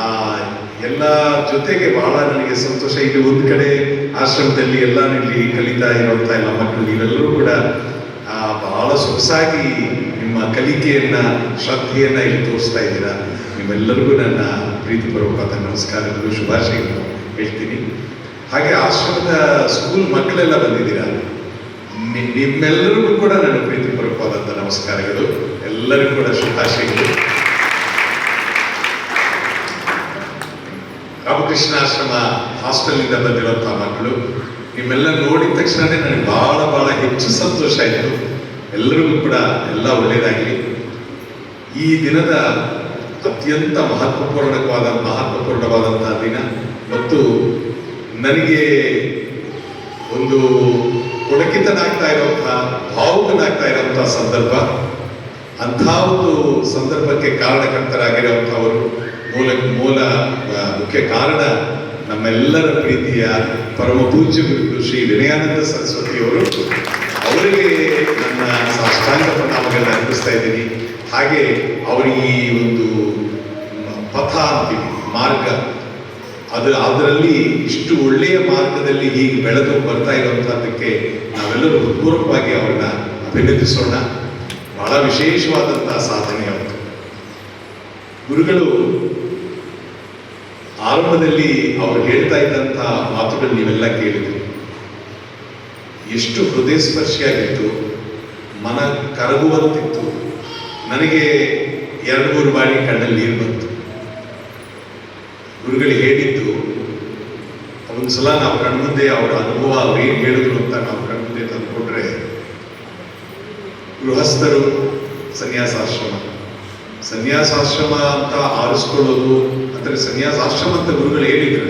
ಆ, ಎಲ್ಲ ಜೊತೆಗೆ ಬಹಳ ನನಗೆ ಸಂತೋಷ. ಇಲ್ಲಿ ಒಂದು ಕಡೆ ಆಶ್ರಮದಲ್ಲಿ ಎಲ್ಲ ಇಲ್ಲಿ ಕಲಿತಾ ಇರುವಂತ ಎಲ್ಲ ಮಕ್ಕಳು, ನೀವೆಲ್ಲರೂ ಕೂಡ ಬಹಳ ಸೊಗಸಾಗಿ ನಿಮ್ಮ ಕಲಿಕೆಯನ್ನ, ಶ್ರದ್ಧೆಯನ್ನ ಇಲ್ಲಿ ತೋರಿಸ್ತಾ ಇದ್ದೀರಾ. ನಿಮ್ಮೆಲ್ಲರಿಗೂ ನನ್ನ ಪ್ರೀತಿಪೂರ್ವಕವಾದ ನಮಸ್ಕಾರಗಳು, ಶುಭಾಶಯಗಳು ಹೇಳ್ತೀನಿ. ಹಾಗೆ ಆಶ್ರಮದ ಸ್ಕೂಲ್ ಮಕ್ಕಳೆಲ್ಲ ಬಂದಿದ್ದೀರಾ? ನಿಮ್ಮೆಲ್ಲರಿಗೂ ಕೂಡ ನನ್ನ ಪ್ರೀತಿಪೂರ್ವಕವಾದಂಥ ನಮಸ್ಕಾರಗಳು. ಎಲ್ಲರಿಗೂ ಕೂಡ ಶುಭಾಶಯಗಳು. ರಾಮಕೃಷ್ಣಾಶ್ರಮ ಹಾಸ್ಟೆಲ್ನಿಂದ ಬಂದಿರುವಂಥ ಮಕ್ಕಳು, ನಿಮ್ಮೆಲ್ಲ ನೋಡಿದ ತಕ್ಷಣನೇ ನನಗೆ ಬಹಳ ಬಹಳ ಹೆಚ್ಚು ಸಂತೋಷ ಆಯಿತು. ಎಲ್ಲರಿಗೂ ಕೂಡ ಎಲ್ಲ ಒಳ್ಳೆಯದಾಗಲಿ ಈ ದಿನದ ಅತ್ಯಂತ ಮಹತ್ವಪೂರ್ಣವಾದ ಮಹತ್ವಪೂರ್ಣವಾದಂತಹ ದಿನ ಮತ್ತು ನನಗೆ ಒಂದು ಕೊಡಕಿತನಾಗ್ತಾ ಇರುವಂತಹ ಭಾವುಕನಾಗ್ತಾ ಇರುವಂತಹ ಸಂದರ್ಭ, ಅಂಥ ಒಂದು ಸಂದರ್ಭಕ್ಕೆ ಕಾರಣಕರ್ತರಾಗಿರುವಂಥವರು ಮೂಲ ಮೂಲ ಮುಖ್ಯ ಕಾರಣ ನಮ್ಮೆಲ್ಲರ ಪ್ರೀತಿಯ ಪರಮ ಪೂಜ್ಯ ಗುರುಗಳು ಶ್ರೀ ವಿನಯಾನಂದ ಸರಸ್ವತಿಯವರು. ಅವರಿಗೆ ನನ್ನ ಸಾಷ್ಟಾಂಗ ಪ್ರಣಾಮಗಳನ್ನ ಅರ್ಪಿಸ್ತಾ ಇದ್ದೀನಿ. ಹಾಗೆ ಅವರು ಈ ಒಂದು ಪಥ ಅಂತೀವಿ, ಮಾರ್ಗ. ಅದು, ಅದರಲ್ಲಿ ಇಷ್ಟು ಒಳ್ಳೆಯ ಮಾರ್ಗದಲ್ಲಿ ಹೀಗೆ ಬೆಳೆದು ಬರ್ತಾ ಇರುವಂತಹದಕ್ಕೆ ನಾವೆಲ್ಲರೂ ಹೃತ್ಪೂರ್ವಕವಾಗಿ ಅವ್ರನ್ನ ಅಭಿನಂದಿಸೋಣ. ಬಹಳ ವಿಶೇಷವಾದಂತಹ ಸಾಧನೆ ಅವರು ಗುರುಗಳು ಆರಂಭದಲ್ಲಿ ಅವರು ಹೇಳ್ತಾ ಇದ್ದಂತಹ ಮಾತುಗಳು ನೀವೆಲ್ಲ ಕೇಳಿದ್ರಿ. ಎಷ್ಟು ಹೃದಯ ಸ್ಪರ್ಶಿಯಾಗಿತ್ತು, ಮನ ಕರಗುವಂತಿತ್ತು, ನನಗೆ ಎರಡು ಮೂರು ಬಾರಿ ಕಣ್ಣಲ್ಲಿ ನೀರು ಬಂತು. ಗುರುಗಳು ಹೇಳಿದ್ದು, ಒಂದ್ಸಲ ನಾವು ಕಣ್ಮುಂದೆ ಅವರ ಅನುಭವ ಅವ್ರು ಏನ್ ಹೇಳಿದ್ರು ಅಂತ ನಾವು ಕಣ್ಮುಂದೆ ತಂದುಕೊಟ್ರೆ ಗೃಹಸ್ಥರು ಸನ್ಯಾಸಾಶ್ರಮ. ಸನ್ಯಾಸಾಶ್ರಮ ಅಂತ ಆರಿಸ್ಕೊಳ್ಳೋದು, ಅಂದ್ರೆ ಸನ್ಯಾಸಾಶ್ರಮ ಅಂತ ಗುರುಗಳು ಹೇಳಿದ್ರು.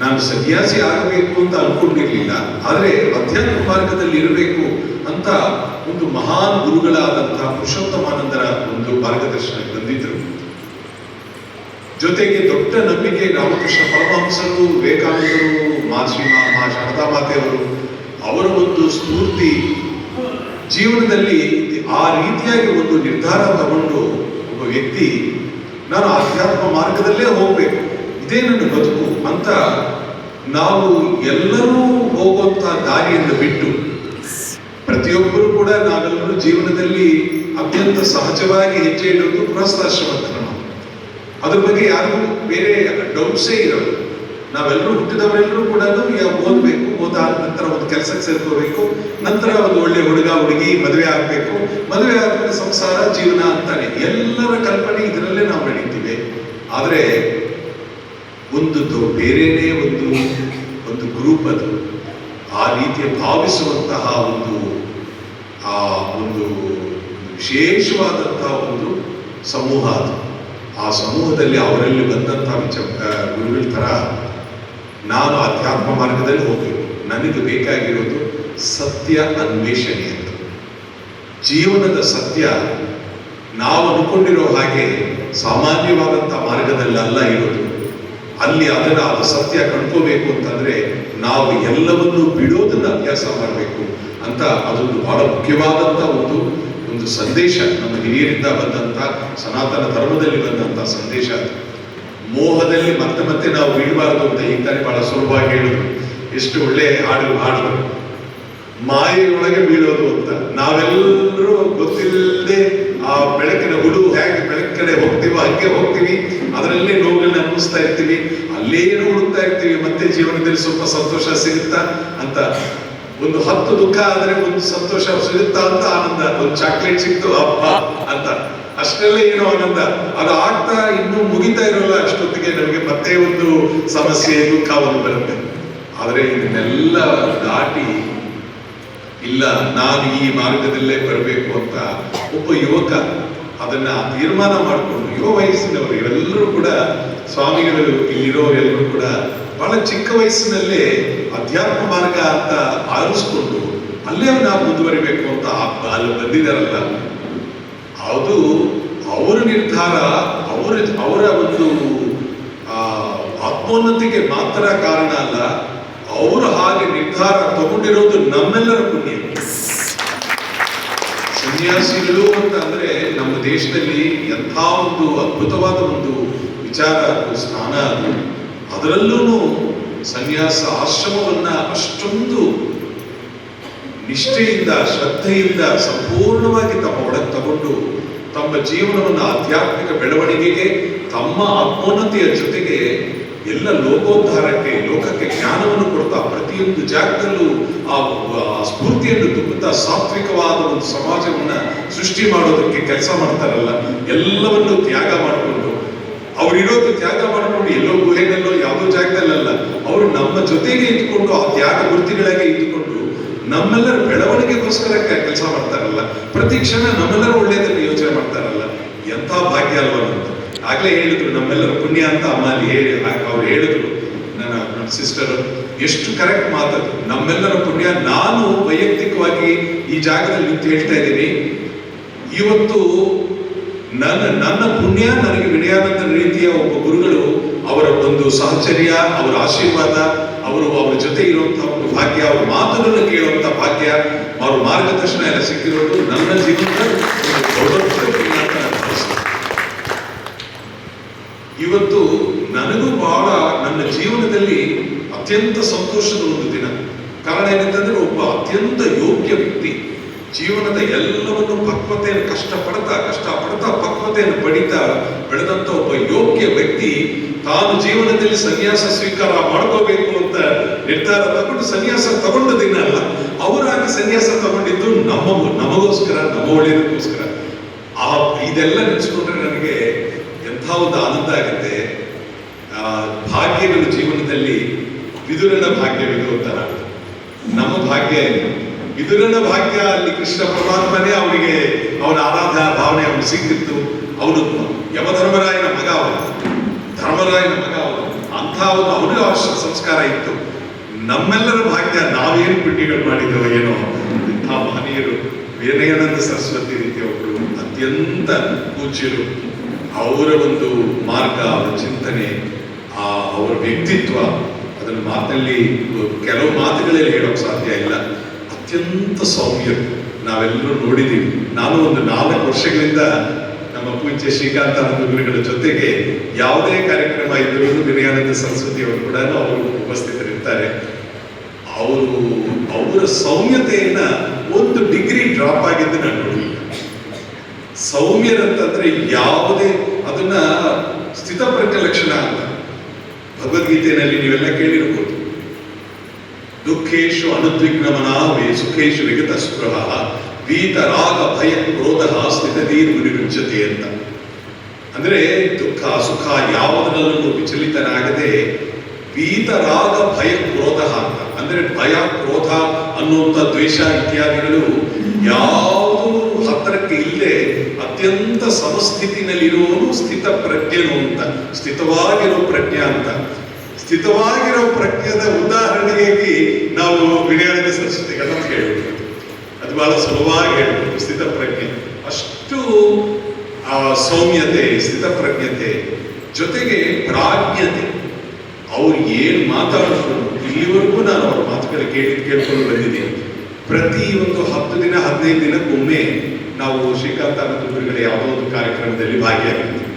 ನಾನು ಸನ್ಯಾಸಿ ಆಗಬೇಕು ಅಂತ ಅನ್ಕೊಂಡಿರ್ಲಿಲ್ಲ, ಆದರೆ ಅಧ್ಯಾತ್ಮ ಮಾರ್ಗದಲ್ಲಿ ಇರಬೇಕು ಅಂತ ಒಂದು ಮಹಾನ್ ಗುರುಗಳಾದಂತಹ ಪುರುಷೋತ್ತಮಾನಂದರ ಒಂದು ಮಾರ್ಗದರ್ಶನಕ್ಕೆ ಬಂದಿದ್ರು. ಜೊತೆಗೆ ದೊಡ್ಡ ನಂಬಿಕೆ ರಾಮಕೃಷ್ಣ ಪರಮಹಂಸರು, ವಿವೇಕಾನಂದರು ಮಾಶ್ರೀ ಮಾ ಶಾರದಾ ಮಾತೆಯವರು ಅವರ ಒಂದು ಸ್ಫೂರ್ತಿ ಜೀವನದಲ್ಲಿ ಆ ರೀತಿಯಾಗಿ ಒಂದು ನಿರ್ಧಾರ ತಗೊಂಡು ಒಬ್ಬ ವ್ಯಕ್ತಿ, ನಾನು ಆಧ್ಯಾತ್ಮ ಮಾರ್ಗದಲ್ಲೇ ಹೋಗ್ಬೇಕು. ಇದೇ ನನ್ನ ಬದುಕು. ಅಂತ ನಾವು ಎಲ್ಲರೂ ಹೋಗುವಂಥ ದಾರಿಯನ್ನು ಬಿಟ್ಟು ಪ್ರತಿಯೊಬ್ಬರು ಕೂಡ ನಾವೆಲ್ಲರೂ ಜೀವನದಲ್ಲಿ ಅತ್ಯಂತ ಸಹಜವಾಗಿ ಹೆಜ್ಜೆ ಇಡೋದು ಗೃಹಸ್ಥಾಶ್ರಮ ಧರ್ಮ ಅದ್ರ ಬಗ್ಗೆ ಯಾರು ಬೇರೆ ಡೌಟ್ಸೇ ಇರೋದು ನಾವೆಲ್ಲರೂ ಹುಟ್ಟಿದವರೆಲ್ಲರೂ ಕೂಡ ಓದ್ಬೇಕು. ಓದಾದ ನಂತರ ಒಂದು ಕೆಲಸಕ್ಕೆ ಸೇರ್ಕೋಬೇಕು, ನಂತರ ಒಂದು ಒಳ್ಳೆ ಹುಡುಗ, ಹುಡುಗಿ, ಮದುವೆ ಆಗಬೇಕು. ಮದುವೆ ಆದ ಸಂಸಾರ, ಜೀವನ ಅಂತಾನೆ. ಎಲ್ಲರ ಕಲ್ಪನೆ ಇದರಲ್ಲೇ ನಾವು ಬೆಳೀತೀವಿ. ಆದರೆ ಒಂದು ಬೇರೆಯೇ ಬೇರೆನೇ ಒಂದು ಒಂದು ಗ್ರೂಪ್ ಅದು. ಆ ರೀತಿಯ ಭಾವಿಸುವಂತಹ ಒಂದು, ಆ ಒಂದು ವಿಶೇಷವಾದಂತಹ ಒಂದು ಸಮೂಹ ಅದು. ಆ ಸಮೂಹದಲ್ಲಿ ಅವರಲ್ಲಿ ಬಂದಂತಹ ವಿಚ ಗುರುಗಳ ಥರ ನಾನು ಅಧ್ಯಾತ್ಮ ಮಾರ್ಗದಲ್ಲಿ ಹೋಗಬೇಕು. ನನಗೆ ಬೇಕಾಗಿರೋದು ಸತ್ಯ ಅನ್ವೇಷಣೆ ಅಂತ. ಜೀವನದ ಸತ್ಯ ನಾವು ಅನ್ಕೊಂಡಿರೋ ಹಾಗೆ ಸಾಮಾನ್ಯವಾದಂಥ ಮಾರ್ಗದಲ್ಲಿ ಅಲ್ಲ ಇರೋದು. ಅಲ್ಲಿ ಅದನ್ನ ಅದು ಸತ್ಯ ಕಂಡ್ಕೋಬೇಕು ಅಂತಂದ್ರೆ ನಾವು ಎಲ್ಲವನ್ನೂ ಬಿಡೋದನ್ನು ಅಭ್ಯಾಸ ಮಾಡಬೇಕು ಅಂತ ಅದೊಂದು ಬಹಳ ಮುಖ್ಯವಾದಂಥ ಒಂದು ಒಂದು ಸಂದೇಶ ನಮ್ಮ ಹಿರಿಯರಿಂದ ಬಂದಂಥ ಸನಾತನ ಧರ್ಮದಲ್ಲಿ ಬಂದಂಥ ಸಂದೇಶ. ಮೋಹದಲ್ಲಿ ಮತ್ತೆ ಮತ್ತೆ ನಾವು ಬೀಳಬಾರದು ಅಂತ ಈ ತಾನೇ ಬಹಳ ಸುಲಭವಾಗಿ ಹೇಳಿದ್ರು ಎಷ್ಟು ಒಳ್ಳೆ ಹಾಡು ಹಾಡು. ಮಾಯೆಯೊಳಗೆ ಬೀಳೋದು ಅಂತ ನಾವೆಲ್ಲರೂ ಗೊತ್ತಿಲ್ಲದೆ ಆ ಬೆಳಕಿನ ಹುಡು ಹೇಗೆ ಬೆಳಕಡೆ ಕಡೆ ಹೋಗ್ತೀವೋ ಹಂಗೆ ಹೋಗ್ತೀವಿ. ಅದರಲ್ಲೇ ನೋವುಗಳನ್ನ ಅನುಭವಿಸ್ತಾ ಇರ್ತೀವಿ. ಅಲ್ಲೇನು ಹುಡುಕ್ತಾ ಇರ್ತೀವಿ. ಮತ್ತೆ ಜೀವನದಲ್ಲಿ ಸ್ವಲ್ಪ ಸಂತೋಷ ಸಿಗುತ್ತಾ ಅಂತ. ಒಂದು ಹತ್ತು ದುಃಖ ಆದ್ರೆ ಒಂದು ಸಂತೋಷ ಸಿಗುತ್ತಾ ಅಂತ ಆನಂದ. ಒಂದು ಚಾಕ್ಲೇಟ್ ಸಿಕ್ತು ಅಪ್ಪ ಅಂತ. ಅಷ್ಟೆಲ್ಲ ಏನೋ ಆನಂದ. ಅದು ಆಗ್ತಾ ಇನ್ನೂ ಮುಗಿತಾ ಇರೋಲ್ಲ. ಅಷ್ಟೊತ್ತಿಗೆ ನಮಗೆ ಮತ್ತೆ ಒಂದು ಸಮಸ್ಯೆ, ದುಃಖ ಒಂದು ಬರುತ್ತೆ. ಆದ್ರೆ ಇದನ್ನೆಲ್ಲ ದಾಟಿ ಇಲ್ಲ ನಾನು ಈ ಮಾರ್ಗದಲ್ಲೇ ಬರಬೇಕು ಅಂತ ಒಬ್ಬ ಯುವಕ ಅದನ್ನ ತೀರ್ಮಾನ ಮಾಡಿಕೊಂಡು ಯುವ ವಯಸ್ಸಿನವರು ಇವರೆಲ್ಲರೂ ಕೂಡ ಸ್ವಾಮಿಗಳು ಇಲ್ಲಿರೋರೆಲ್ಲರೂ ಕೂಡ ಬಹಳ ಚಿಕ್ಕ ವಯಸ್ಸಿನಲ್ಲೇ ಅಧ್ಯಾತ್ಮ ಮಾರ್ಗ ಅಂತ ಆರಿಸ್ಕೊಂಡು ಅಲ್ಲೇ ನಾವು ಮುಂದುವರಿಬೇಕು ಅಂತ ಅಲ್ಲಿ ಬಂದಿದ್ದಾರಲ್ಲ ಅದು ಅವರ ನಿರ್ಧಾರ ಅವರ ಅವರ ಒಂದು ಆ, ಆತ್ಮೋನ್ನತಿಗೆ ಮಾತ್ರ ಕಾರಣ ಅಲ್ಲ. ಅವರು ಹಾಗೆ ನಿರ್ಧಾರ ತಗೊಂಡಿರೋದು ನಮ್ಮೆಲ್ಲರ ಪುಣ್ಯ. ಸನ್ಯಾಸಿಗಳು ಅಂತ ಅಂದ್ರೆ ನಮ್ಮ ದೇಶದಲ್ಲಿ ಎಂಥ ಒಂದು ಅದ್ಭುತವಾದ ಒಂದು ವಿಚಾರ ಅದು ಸ್ಥಾನ ಅದು. ಅದರಲ್ಲೂ ಸನ್ಯಾಸ ಆಶ್ರಮವನ್ನ ಅಷ್ಟೊಂದು ನಿಷ್ಠೆಯಿಂದ, ಶ್ರದ್ಧೆಯಿಂದ ಸಂಪೂರ್ಣವಾಗಿ ತಮ್ಮ ಒಳಗೆ ತಗೊಂಡು ತಮ್ಮ ಜೀವನವನ್ನು ಆಧ್ಯಾತ್ಮಿಕ ಬೆಳವಣಿಗೆಗೆ, ತಮ್ಮ ಆತ್ಮೋನ್ನತಿಯ ಜೊತೆಗೆ ಎಲ್ಲ ಲೋಕೋದ್ಧಾರಕ್ಕೆ, ಲೋಕಕ್ಕೆ ಜ್ಞಾನವನ್ನು ಕೊಡ್ತಾ ಪ್ರತಿಯೊಂದು ಜಾಗದಲ್ಲೂ ಆ ಸ್ಫೂರ್ತಿಯನ್ನು ತುಂಬುತ್ತಾ ಸಾತ್ವಿಕವಾದ ಒಂದು ಸಮಾಜವನ್ನ ಸೃಷ್ಟಿ ಮಾಡೋದಕ್ಕೆ ಕೆಲಸ ಮಾಡ್ತಾರಲ್ಲ, ಎಲ್ಲವನ್ನು ತ್ಯಾಗ ಮಾಡಿಕೊಂಡು, ಅವ್ರು ಇರೋದು ತ್ಯಾಗ ಮಾಡಿಕೊಂಡು ಎಲ್ಲೋ ಗುಹೆನಲ್ಲೋ ಯಾವುದೋ ಜಾಗದಲ್ಲಲ್ಲ, ಅವರು ನಮ್ಮ ಜೊತೆಗೆ ಇದ್ಕೊಂಡು ಆ ತ್ಯಾಗ ವೃತ್ತಿಗಳಾಗಿ ಇದ್ದುಕೊಂಡು ನಮ್ಮೆಲ್ಲರ ಬೆಳವಣಿಗೆಗೋಸ್ಕರ ಕೆಲಸ ಮಾಡ್ತಾರಲ್ಲ, ಪ್ರತಿ ಕ್ಷಣ ನಮ್ಮೆಲ್ಲರೂ ಒಳ್ಳೆಯದನ್ನು ಯೋಚನೆ ಮಾಡ್ತಾರಲ್ಲ, ಎಂಥ ಭಾಗ್ಯ ಅಲ್ವಾ ಆಗ್ಲೇ ಹೇಳಿದ್ರು ನಮ್ಮೆಲ್ಲರ ಪುಣ್ಯ ಅಂತ ಅಮ್ಮ ಅಲ್ಲಿ ಹೇಳಿ ಅವ್ರು ಹೇಳಿದ್ರು. ನನ್ನ ನನ್ನ ಸಿಸ್ಟರ್ ಎಷ್ಟು ಕರೆಕ್ಟ್ ಮಾತದು ನಮ್ಮೆಲ್ಲರ ಪುಣ್ಯ ನಾನು ವೈಯಕ್ತಿಕವಾಗಿ ಈ ಜಾಗದಲ್ಲಿ ಹೇಳ್ತಾ ಇದ್ದೀನಿ. ಇವತ್ತು ನನ್ನ ನನ್ನ ಪುಣ್ಯ ನನಗೆ ವಿನಯಾನಂದ ರೀತಿಯ ಒಬ್ಬ ಗುರುಗಳು ಅವರ ಒಂದು ಸಹಚರ್ಯ, ಅವರ ಆಶೀರ್ವಾದ, ಅವರು ಅವರ ಜೊತೆ ಇರುವಂತಹ ಒಂದು ಭಾಗ್ಯ, ಅವರ ಮಾತುಗಳನ್ನು ಕೇಳುವಂತಹ ಭಾಗ್ಯ, ಅವರ ಮಾರ್ಗದರ್ಶನ ಎಲ್ಲ ಸಿಕ್ಕಿರೋದು ನನ್ನ ಜೀವನದ ದೊಡ್ಡ ಪುಣ್ಯ ಅಂತ ನಾನು ಭಾವಿಸ್ತೀನಿ. ಇವತ್ತು ನನಗೂ ಬಹಳ ನನ್ನ ಜೀವನದಲ್ಲಿ ಅತ್ಯಂತ ಸಂತೋಷದ ಒಂದು ದಿನ. ಕಾರಣ ಏನಂತಂದ್ರೆ ಒಬ್ಬ ಅತ್ಯಂತ ಯೋಗ್ಯ ವ್ಯಕ್ತಿ ಜೀವನದ ಎಲ್ಲವನ್ನು ಪಕ್ವತೆಯನ್ನು ಕಷ್ಟಪಡ್ತಾ ಕಷ್ಟಪಡ್ತಾ ಪಕ್ವತೆಯನ್ನು ಪಡಿತಾ ಬೆಳೆದಂತ ಒಬ್ಬ ಯೋಗ್ಯ ವ್ಯಕ್ತಿ ತಾನು ಜೀವನದಲ್ಲಿ ಸನ್ಯಾಸ ಸ್ವೀಕಾರ ಮಾಡ್ಕೋಬೇಕು ಅಂತ ನಿರ್ಧಾರ ತಗೊಂಡು ಸನ್ಯಾಸ ತಗೊಂಡ ದಿನ ಅಲ್ಲ, ಅವರಾಗಿ ಸನ್ಯಾಸ ತಗೊಂಡಿದ್ದು ನಮ್ಮ ನಮಗೋಸ್ಕರ, ನಮ್ಮ ಒಳ್ಳೆಯದಕ್ಕೋಸ್ಕರ ಆ, ಇದೆಲ್ಲ ನೆನೆಸ್ಕೊಂಡ್ರೆ ನನಗೆ ಒಂದು ಆನಂದ ಆಗುತ್ತೆ. ಆ, ಭಾಗ್ಯಗಳು ಜೀವನದಲ್ಲಿ ವಿದುರನ ಭಾಗ್ಯವಿದು ಅಂತ ನಮ್ಮ ಭಾಗ್ಯ ಏನು ವಿದುರನ ಭಾಗ್ಯ ಅಲ್ಲಿ ಕೃಷ್ಣ ಪರಮಾತ್ಮನೇ ಅವನಿಗೆ ಅವನ ಆರಾಧನಾ ಭಾವನೆ ಅವನು ಸಿಕ್ಕಿತ್ತು. ಅವನು ಯಮಧರ್ಮರಾಯನ ಮಗ ಅವನು. ಧರ್ಮರಾಯನ ಮಗ ಅವನು. ಅಂಥ ಒಂದು ಅವನಿಗೆ ಅವಶ್ಯ ಸಂಸ್ಕಾರ ಇತ್ತು. ನಮ್ಮೆಲ್ಲರ ಭಾಗ್ಯ ನಾವೇನು ಪುಣ್ಯಗಳು ಮಾಡಿದ್ದೇವೆ ಏನೋ ಇಂಥ ಮಹನೀಯರು ವಿನಯಾನಂದ ಸರಸ್ವತಿ ರೀತಿಯವರು ಅತ್ಯಂತ ಪೂಜ್ಯರು. ಅವರ ಒಂದು ಮಾರ್ಗ, ಅವರ ಚಿಂತನೆ, ಆ ಅವರ ವ್ಯಕ್ತಿತ್ವ, ಅದನ್ನು ಮಾತಲ್ಲಿ ಕೆಲವು ಮಾತುಗಳಲ್ಲಿ ಹೇಳೋಕೆ ಸಾಧ್ಯ ಇಲ್ಲ. ಅತ್ಯಂತ ಸೌಮ್ಯ. ನಾವೆಲ್ಲರೂ ನೋಡಿದ್ದೀವಿ. ನಾನು ಒಂದು ನಾಲ್ಕು ವರ್ಷಗಳಿಂದ ನಮ್ಮ ಪೂಜ್ಯ ಶ್ರೀಕಾಂತ ಗುರುಗಳ ಜೊತೆಗೆ ಯಾವುದೇ ಕಾರ್ಯಕ್ರಮ ಇದ್ದರೂ ವಿನಯಾನಂದ ಸರಸ್ವತಿ ಅವರು ಕೂಡ ಅವರು ಉಪಸ್ಥಿತರಿರ್ತಾರೆ. ಅವರು, ಅವರ ಸೌಮ್ಯತೆಯನ್ನ ಒಂದು ಡಿಗ್ರಿ ಡ್ರಾಪ್ ಆಗಿದ್ದು ನಾನು ಸೌಮ್ಯರಂತಂದ್ರೆ ಯಾವುದೇ ಅದನ್ನ ಸ್ಥಿತಪ್ರಜ್ಞ ಲಕ್ಷಣ ಅಂತ. ಭಗವದ್ಗೀತೆಯಲ್ಲಿ ನೀವೆಲ್ಲ ಕೇಳಿರ್ಬೋದು. ದುಃಖೇಶು ಅನುದ್ವಿಗ್ನಮನಾವೇ ಸುಖೇಶು ವಿಗತ ಸ್ಪೃಹ ವೀತ ರಾಗ ಭಯ ಕ್ರೋಧ ಸ್ಥಿತಧೀರ್ ಮುನಿರುಚ್ಯತೆ ಅಂತ. ಅಂದ್ರೆ ದುಃಖ ಸುಖ ಯಾವುದರಲ್ಲೂ ವಿಚಲಿತನಾಗದೆ ವೀತ ರಾಗ ಭಯ ಕ್ರೋಧ ಅಂತ. ಅಂದ್ರೆ ಭಯ ಕ್ರೋಧ ಅನ್ನುವಂಥ ದ್ವೇಷ ಇತ್ಯಾದಿಗಳು ಇಲ್ಲದೆ ಅತ್ಯಂತ ಸಮಸ್ಥಿತಿನಲ್ಲಿರುವವನು ಸ್ಥಿತ ಪ್ರಜ್ಞನು ಅಂತ, ಸ್ಥಿತವಾಗಿರೋ ಪ್ರಜ್ಞೆ ಅಂತ. ಸ್ಥಿತವಾಗಿರೋ ಪ್ರಜ್ಞದ ಉದಾಹರಣೆಯಾಗಿ ನಾವು ವಿನಯದ ಸರಸ್ವತಿಗಳನ್ನ ಹೇಳ್ಬೋದು ಅದು ಬಹಳ ಸುಲಭವಾಗಿ ಹೇಳ್ಬೋದು, ಸ್ಥಿತ ಪ್ರಜ್ಞೆ. ಅಷ್ಟು, ಆ, ಸೌಮ್ಯತೆ, ಸ್ಥಿತ ಪ್ರಜ್ಞತೆ, ಜೊತೆಗೆ ಪ್ರಾಜ್ಞತೆ. ಅವ್ರು ಏನು ಮಾತಾಡಿದ್ರು ಇಲ್ಲಿವರೆಗೂ ನಾನು ಅವ್ರ ಮಾತುಗಳು ಕೇಳಿ ಕೇಳ್ಕೊಂಡು ಬಂದಿದ್ದೀನಿ. ಪ್ರತಿ ಒಂದು ಹತ್ತು ದಿನ, ಹದಿನೈದು ದಿನಕ್ಕೊಮ್ಮೆ ನಾವು ಶ್ರೀಕಾಂತಾನಂದ ಗುರುಗಳ ಯಾವುದೋ ಒಂದು ಕಾರ್ಯಕ್ರಮದಲ್ಲಿ ಭಾಗಿಯಾಗಿದ್ದೀವಿ.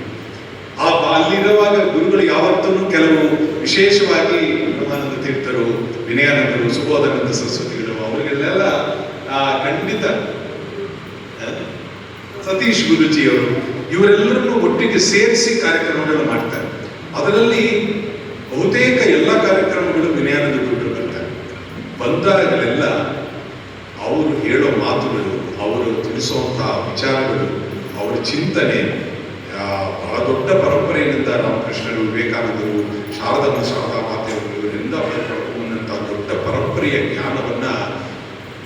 ಆ ಅಲ್ಲಿರುವಾಗ ಗುರುಗಳು ಯಾವತ್ತೂ ಕೆಲವು ವಿಶೇಷವಾಗಿ ಬ್ರಹ್ಮಾನಂದ ತೀರ್ಥರು, ವಿನಯಾನಂದರು ಸುಬೋಧಾನಂದ ಸರಸ್ವತಿಗಳು ಅವರಿಗೆಲ್ಲ ಖಂಡಿತ ಸತೀಶ್ ಗುರುಜಿಯವರು ಇವರೆಲ್ಲರನ್ನು ಒಟ್ಟಿಗೆ ಸೇರಿಸಿ ಕಾರ್ಯಕ್ರಮಗಳನ್ನು ಮಾಡ್ತಾರೆ. ಅದರಲ್ಲಿ ಬಹುತೇಕ ಎಲ್ಲ ಕಾರ್ಯಕ್ರಮಗಳು ವಿನಯಾನಂದ ಗುರುಗಳು ಬರ್ತಾರೆ. ಬಂದಾಗಲೆಲ್ಲ ಅವರು ಹೇಳೋ ಮಾತುಗಳು ತಿಳಿಸುವಂತಹ ವಿಚಾರಗಳು, ಅವರ ಚಿಂತನೆ ಬಹಳ ದೊಡ್ಡ ಪರಂಪರೆಯಿಂದ ರಾಮಕೃಷ್ಣರು ವಿವೇಕಾನಂದರು, ಶಾರದಮ್ಮ ಶಾರದಾ ಮಾತೆಯವರು ಇವರಿಂದ ಪಡ್ಕೊಂಡಂಥ ದೊಡ್ಡ ಪರಂಪರೆಯ ಜ್ಞಾನವನ್ನ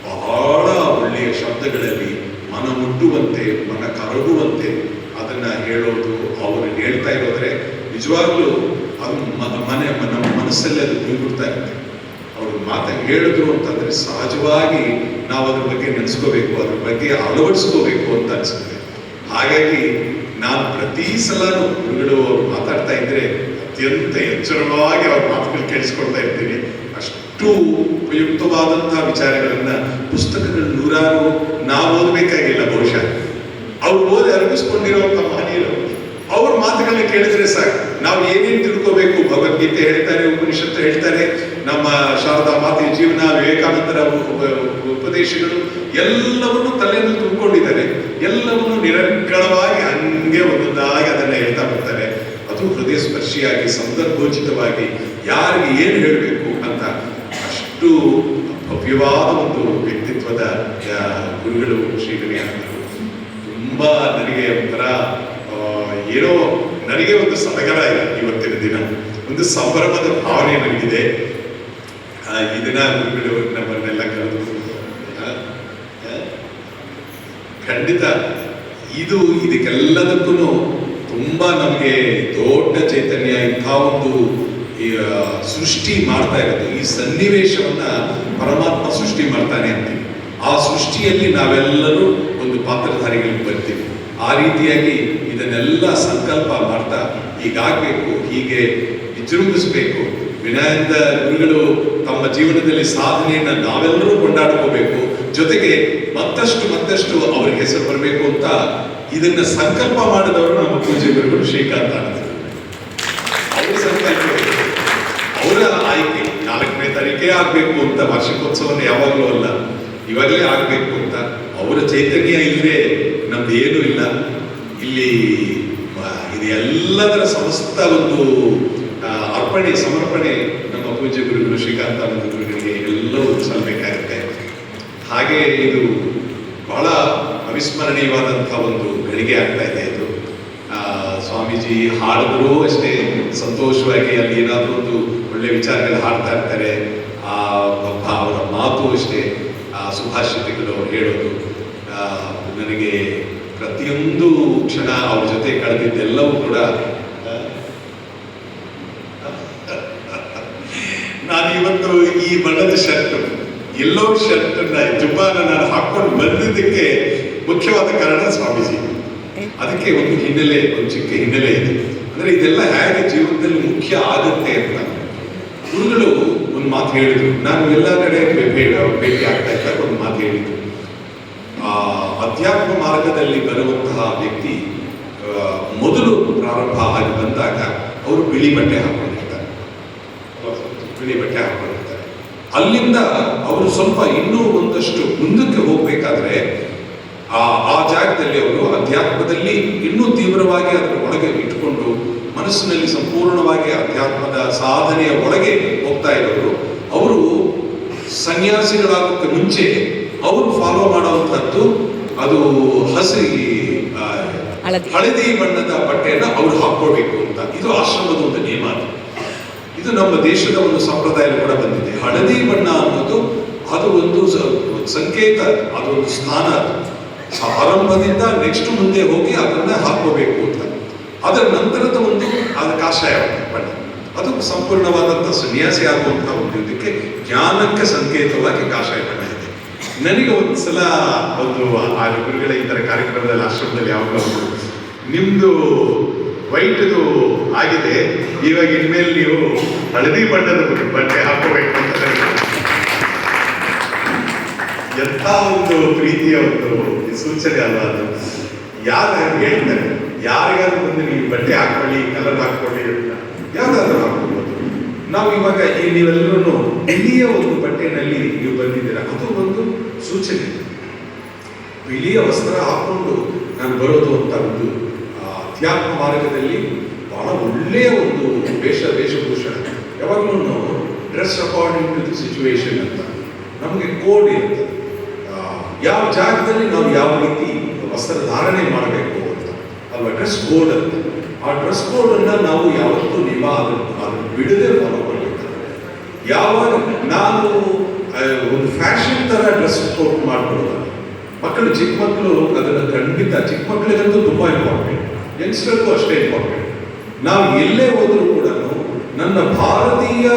ಬಹಳ ಒಳ್ಳೆಯ ಶಬ್ದಗಳಲ್ಲಿ ಮನ ಮುಟ್ಟುವಂತೆ, ಮನ ಕರಗುವಂತೆ ಅದನ್ನ ಹೇಳೋದು ಅವರು ಹೇಳ್ತಾ ಇರೋದ್ರೆ ನಿಜವಾಗ್ಲೂ ಅದು ಮನೆ ನಮ್ಮ ಮನಸ್ಸಲ್ಲಿ ಅದು ಇರುತ್ತೆ. ಅವರು ಮಾತು ಹೇಳಿದ್ರು ಅಂತಂದ್ರೆ ಸಹಜವಾಗಿ ನಾವು ಅದ್ರ ಬಗ್ಗೆ ನೆನೆಸ್ಕೋಬೇಕು, ಅದ್ರ ಬಗ್ಗೆ ಅಳವಡಿಸ್ಕೋಬೇಕು ಅಂತ ಅನ್ಸುತ್ತೆ. ಹಾಗಾಗಿ ನಾನು ಪ್ರತಿ ಸಲನು ಗುರುಗಳು ಅವರು ಮಾತಾಡ್ತಾ ಇದ್ರೆ ಅತ್ಯಂತ ಎಚ್ಚರವಾಗಿ ಅವ್ರ ಮಾತುಗಳು ಕೇಳಿಸ್ಕೊಳ್ತಾ ಇರ್ತೀನಿ. ಅಷ್ಟು ಉಪಯುಕ್ತವಾದಂತಹ ವಿಚಾರಗಳನ್ನ ಪುಸ್ತಕಗಳು ನೂರಾರು ನಾವು ಓದಬೇಕಾಗಿಲ್ಲ ಬಹುಶಃ. ಅವ್ರು ಓದಿ ಅರ್ಪಿಸ್ಕೊಂಡಿರುವಂತ ಮಹನೀಯರು ಅವ್ರ ಮಾತುಗಳನ್ನ ಕೇಳಿದ್ರೆ ಸಾಕು. ನಾವು ಏನೇನು ತಿಳ್ಕೋಬೇಕು? ಭಗವದ್ಗೀತೆ ಹೇಳ್ತಾರೆ, ಉಪನಿಷತ್ತು ಹೇಳ್ತಾರೆ, ನಮ್ಮ ಶಾರದಾ ಮಾತೆಯ ಜೀವನ, ವಿವೇಕಾನಂದರ ಉಪದೇಶಗಳು ಎಲ್ಲವನ್ನು ತಲೆಯಲ್ಲಿ ತುಂಬಿಕೊಂಡಿದ್ದಾರೆ. ಎಲ್ಲವನ್ನು ನಿರಂಕಳವಾಗಿ ಹಂಗೆ ಒಂದೊಂದಾಗಿ ಅದನ್ನ ಹೇಳ್ತಾ ಬರ್ತಾರೆ. ಅದು ಹೃದಯ ಸ್ಪರ್ಶಿಯಾಗಿ, ಸಂದರ್ಭೋಚಿತವಾಗಿ ಯಾರಿಗೆ ಏನು ಹೇಳಬೇಕು ಅಂತ ಅಷ್ಟು ಭವ್ಯವಾದ ಒಂದು ವ್ಯಕ್ತಿತ್ವದ ಗುರುಗಳು ಶ್ರೀ ವಿವೇಕಾನಂದರು ತುಂಬಾ ನನಗೆ ಒಂಥರ ಏನೋ ನನಗೆ ಒಂದು ಸಡಗರ ಇದೆ ಇವತ್ತಿನ ದಿನ. ಒಂದು ಸಂಭ್ರಮದ ಭಾವನೆ ನನಗಿದೆ. ಈ ದಿನ ನಮ್ಮನ್ನೆಲ್ಲ ಕರೆದು ಖಂಡಿತ ಇದು ಇದಕ್ಕೆಲ್ಲದಕ್ಕೂ ತುಂಬಾ ನಮಗೆ ದೊಡ್ಡ ಚೈತನ್ಯ ಇಂಥ ಒಂದು ಸೃಷ್ಟಿ ಮಾಡ್ತಾ ಇರುತ್ತೆ ಈ ಸನ್ನಿವೇಶವನ್ನ ಪರಮಾತ್ಮ ಸೃಷ್ಟಿ ಮಾಡ್ತಾನೆ ಅಂತೀವಿ. ಆ ಸೃಷ್ಟಿಯಲ್ಲಿ ನಾವೆಲ್ಲರೂ ಒಂದು ಪಾತ್ರಧಾರಿಗಳಿಗೆ ಬರ್ತೀವಿ. ಆ ರೀತಿಯಾಗಿ ಇದನ್ನೆಲ್ಲ ಸಂಕಲ್ಪ ಮಾಡ್ತಾ ಹೀಗಾಗಬೇಕು, ಹೀಗೆ ವಿಜೃಂಭಿಸಬೇಕು. ವಿನಾಯಕ ಗುರುಗಳು ತಮ್ಮ ಜೀವನದಲ್ಲಿ ಸಾಧನೆಯನ್ನ ನಾವೆಲ್ಲರೂ ಕೊಂಡಾಡ್ಕೋಬೇಕು. ಜೊತೆಗೆ ಮತ್ತಷ್ಟು ಮತ್ತಷ್ಟು ಅವ್ರ ಹೆಸರು ಬರಬೇಕು ಅಂತ ಇದನ್ನ ಸಂಕಲ್ಪ ಮಾಡಿದವರು ನಮ್ಮ ಪೂಜೆ ಗುರುಗಳು ಶ್ರೀಕಾಂತ ಅವರ ಸಂಕಲ್ಪ ಅವರ ಆಯ್ಕೆ ನಾಲ್ಕನೇ ತಾರೀಕೇ ಆಗಬೇಕು ಅಂತ ವಾರ್ಷಿಕೋತ್ಸವನ ಯಾವಾಗಲೂ ಅಲ್ಲ. ಇವಾಗಲೇ ಆಗಬೇಕು ಅಂತ. ಅವರ ಚೈತನ್ಯ ಇಲ್ಲದೆ ನಮ್ದು ಏನೂ ಇಲ್ಲ. ಇಲ್ಲಿ ಇದೆಲ್ಲದರ ಸಮಸ್ತ ಒಂದು ಅರ್ಪಣೆ, ಸಮರ್ಪಣೆ ನಮ್ಮ ಪೂಜ್ಯ ಗುರುಗಳು ಶ್ರೀಕಾಂತಾನಂದ ಗುರುಗಳಿಗೆ ಎಲ್ಲವೂ ಸಲ್ಲಬೇಕಾಗುತ್ತೆ. ಹಾಗೆ ಇದು ಬಹಳ ಅವಿಸ್ಮರಣೀಯವಾದಂಥ ಒಂದು ಗಳಿಗೆ ಆಗ್ತಾ ಇದೆ ಇದು ಸ್ವಾಮೀಜಿ ಹಾಡಿದ್ರು ಅಷ್ಟೇ ಸಂತೋಷವಾಗಿ ಅಲ್ಲಿ ಏನಾದರೂ ಒಂದು ಒಳ್ಳೆ ವಿಚಾರಗಳು ಹಾಡ್ತಾ ಇರ್ತಾರೆ. ಆ ಅವರ ಮಾತು ಅಷ್ಟೇ. ಸುಭಾಷಿತಗಳು ಹೇಳೋದು ನನಗೆ ಪ್ರತಿಯೊಂದು ಕ್ಷಣ ಅವ್ರ ಜೊತೆ ಕಳೆದಿದ್ದೆಲ್ಲವೂ ಕೂಡ ನಾನು ಇವತ್ತು ಈ ಬಣ್ಣದ ಶರ್ಟ್ ಎಲ್ಲೋ ಶರ್ಟ್ ಜುಬ್ಬಾನ ನಾನು ಹಾಕೊಂಡು ಬಂದಿದ್ದಕ್ಕೆ ಮುಖ್ಯವಾದ ಕಾರಣ ಸ್ವಾಮೀಜಿ. ಅದಕ್ಕೆ ಒಂದು ಹಿನ್ನೆಲೆ ಒಂದು ಚಿಕ್ಕ ಹಿನ್ನೆಲೆ ಇದೆ. ಅಂದ್ರೆ ಇದೆಲ್ಲ ಹೇಗೆ ಜೀವನದಲ್ಲಿ ಮುಖ್ಯ ಆಗುತ್ತೆ ಅಂತ. ಗುರುಗಳು ಒಂದು ಮಾತು ಹೇಳಿದ್ರು. ನಾನು ಎಲ್ಲ ಕಡೆ ಭೇಟಿ ಆಗ್ತಾ ಇದ್ದಾಗ ಒಂದು ಮಾತು ಹೇಳಿದ್ರು. ಆ, ಅಧ್ಯಾತ್ಮ ಮಾರ್ಗದಲ್ಲಿ ಬರುವಂತಹ ವ್ಯಕ್ತಿ ಮೊದಲು ಪ್ರಾರಂಭ ಆಗಿ ಬಂದಾಗ ಅವರು ಬಿಳಿ ಬಟ್ಟೆ ಹಾಕೊಂಡಿರ್ತಾರೆ. ಬಿಳಿ ಬಟ್ಟೆ ಹಾಕೊಂಡಿರ್ತಾರೆ. ಅಲ್ಲಿಂದ ಅವರು ಸ್ವಲ್ಪ ಇನ್ನೂ ಒಂದಷ್ಟು ಮುಂದಕ್ಕೆ ಹೋಗಬೇಕಾದ್ರೆ, ಆ ಆ ಜಾಗದಲ್ಲಿ ಅವರು ಅಧ್ಯಾತ್ಮದಲ್ಲಿ ಇನ್ನೂ ತೀವ್ರವಾಗಿ ಅದರ ಒಳಗೆ ಇಟ್ಕೊಂಡು ಮನಸ್ಸಿನಲ್ಲಿ ಸಂಪೂರ್ಣವಾಗಿ ಅಧ್ಯಾತ್ಮದ ಸಾಧನೆಯ ಒಳಗೆ ಹೋಗ್ತಾ ಇರೋರು ಅವರು ಸನ್ಯಾಸಿಗಳಾಗೋಕ್ಕೆ ಮುಂಚೆ ಅವರು ಫಾಲೋ ಮಾಡುವಂಥದ್ದು ಅದು ಹಸಿ ಹಳದಿ. ಬಣ್ಣದ ಬಟ್ಟೆಯನ್ನು ಅವರು ಹಾಕೋಬೇಕು ಅಂತ ಇದು ಆಶ್ರಮದ ಒಂದು ನಿಯಮ ಇದು ನಮ್ಮ ದೇಶದ ಒಂದು ಸಂಪ್ರದಾಯ ಕೂಡ ಬಂದಿದೆ ಹಳದಿ ಬಣ್ಣ ಅನ್ನೋದು ಅದು ಒಂದು ಸಂಕೇತ ಅದೊಂದು ಸ್ಥಾನ. ಆರಂಭದಿಂದ ನೆಕ್ಸ್ಟ್ ಮುಂದೆ ಹೋಗಿ ಅದನ್ನ ಹಾಕೋಬೇಕು ಅಂತ ಅದರ ನಂತರದ ಒಂದು ಅದು ಕಾಷಾಯ ಬಣ್ಣ ಅದು ಸಂಪೂರ್ಣವಾದಂಥ ಸನ್ಯಾಸಿ ಆಗುವಂತಹ ಒಂದು ಇದಕ್ಕೆ ಜ್ಞಾನಕ್ಕೆ ಸಂಕೇತವಾಗಿ ಕಾಷಾಯ ಬಣ್ಣ ನನಗೆ ಒಂದು ಸಲ ಒಂದು ಆ ಗುರುಗಳ ಈ ಥರ ಕಾರ್ಯಕ್ರಮದಲ್ಲಿ ಆಶ್ರಮದಲ್ಲಿ ಯಾವಾಗ ನಿಮ್ಮದು ವೈಟ್ದು ಆಗಿದೆ, ಇವಾಗ ಇನ್ಮೇಲೆ ನೀವು ಹಳದಿ ಬಣ್ಣದ ಬಟ್ಟೆ ಹಾಕೋಬೇಕು ಅಂತ ಎಂಥ ಒಂದು ಪ್ರೀತಿಯ ಒಂದು ಸೂಚನೆ ಅಲ್ಲ ಅದು? ಯಾರು ಹೇಳ್ತಾರೆ? ಯಾರಿಗಾದ್ರೂ ಮುಂದೆ ನೀವು ಬಟ್ಟೆ ಹಾಕೊಳ್ಳಿ ಕಲರ್ ಹಾಕೊಳ್ಳಿ ಯಾವ್ದಾದ್ರು ಹಾಕೊಳ್ಬೋದು ನಾವು ಇವಾಗ ಈ ನೀವೆಲ್ಲರೂ ಬಿಳಿಯ ಒಂದು ಬಟ್ಟೆನಲ್ಲಿ ನೀವು ಬಂದಿದ್ದೀರಾ? ಅದು ಒಂದು ಸೂಚನೆ. ಬಿಳಿಯ ವಸ್ತ್ರ ಹಾಕೊಂಡು ನಾನು ಬರೋದು ಅಂತ ಒಂದು ಅಧ್ಯಾತ್ಮ ಮಾರ್ಗದಲ್ಲಿ ಬಹಳ ಒಳ್ಳೆಯ ಒಂದು ವೇಷ, ವೇಷಭೂಷಣ. ಯಾವಾಗಲೂ dress according to the situation ಅಂತ. ನಮಗೆ ಕೋಡ್ ಇರುತ್ತೆ. ಯಾವ ಜಾಗದಲ್ಲಿ ನಾವು ಯಾವ ರೀತಿ ವಸ್ತ್ರ ಧಾರಣೆ ಮಾಡಬೇಕು ಅಲ್ವಾ ಡ್ರೆಸ್ ಕೋಡ್ ಅಂತ. ಆ ಡ್ರೆಸ್ ಕೋಡ್ ಅನ್ನ ನಾವು ಯಾವತ್ತೂ ನಿಮ್ಮ ಅದನ್ನು ಬಿಡದೆ ಫಾಲೋ ಮಾಡಬೇಕು ಯಾವಾಗ ನಾನು ಒಂದು ಫ್ಯಾಷನ್ ತರ ಡ್ರೆಸ್ ಕೋಡ್ ಮಾಡ್ಕೊಳ್ಳೋದು. ಮಕ್ಕಳು, ಚಿಕ್ಕ ಮಕ್ಕಳು ಅದನ್ನು ಖಂಡಿತ, ಚಿಕ್ಕ ಮಕ್ಕಳಿಗಂತೂ ತುಂಬಾ ಇಂಪಾರ್ಟೆಂಟ್ ಯಂಗ್ಸ್ಟರ್ಗೂ ಅಷ್ಟೇ ಇಂಪಾರ್ಟೆಂಟ್ ನಾವು ಎಲ್ಲೇ ಹೋದರೂ ಕೂಡ ನನ್ನ ಭಾರತೀಯ